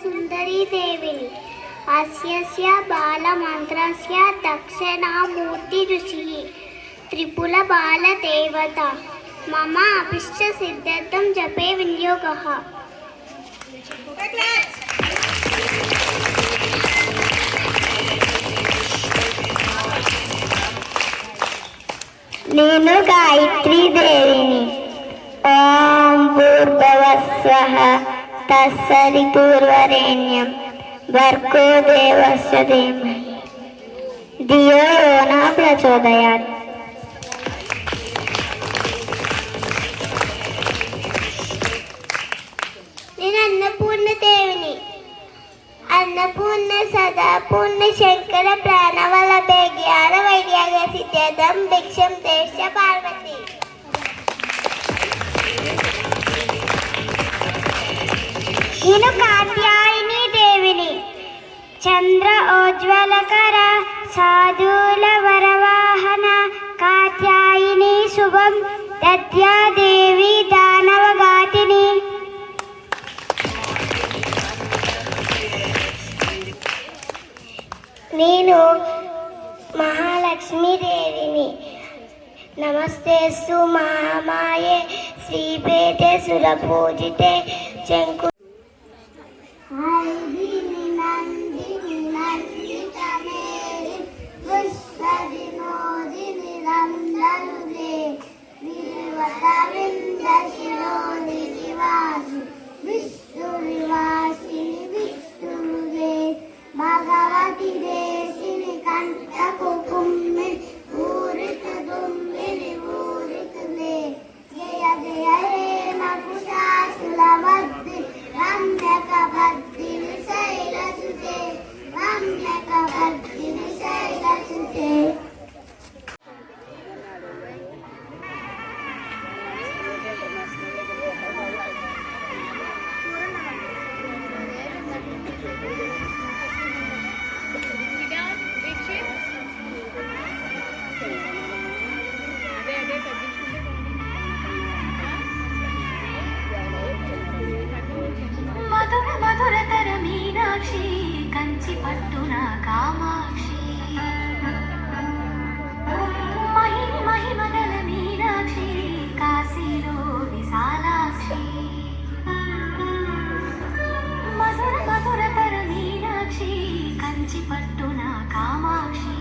సుందరీదేవిని అస్యస్య బాలమంత్రస్య దక్షిణామూర్తి ఋషి త్రిపుల బాలదేవత మమ అభిష్ట సిద్ధార్థం జపే వినియోగ. నేను గాయత్రీదేవిని ఓం భూర్భవస్వః തസ്സരി പൂർവരേണ്യം വർക്കോ ധീമഹി ധിയോ യോ ന പ്രചോദയാത്. അന്നപൂർണ ദേവിനി അന്നപൂർണ സദാപൂർണ ശക്തി నేను కాత్యాయని దేవిని. చంద్ర ఓజ్వలకర సాధుల వరవాహన కాత్యాయిని శుభం దద్యాదేవి దానవగాతిని నేను మహాలక్ష్మీదేవిని నమస్తే సు మహామాయే శ్రీపేటే సురపూజితే శంకు I కంచి పట్టున కామాక్షి. మహిమ మహిమగల మీనాక్షి కాశీలో విశాలాక్షి. మధుర మధురతర మీనాక్షి కంచి పట్టున కామాక్షి.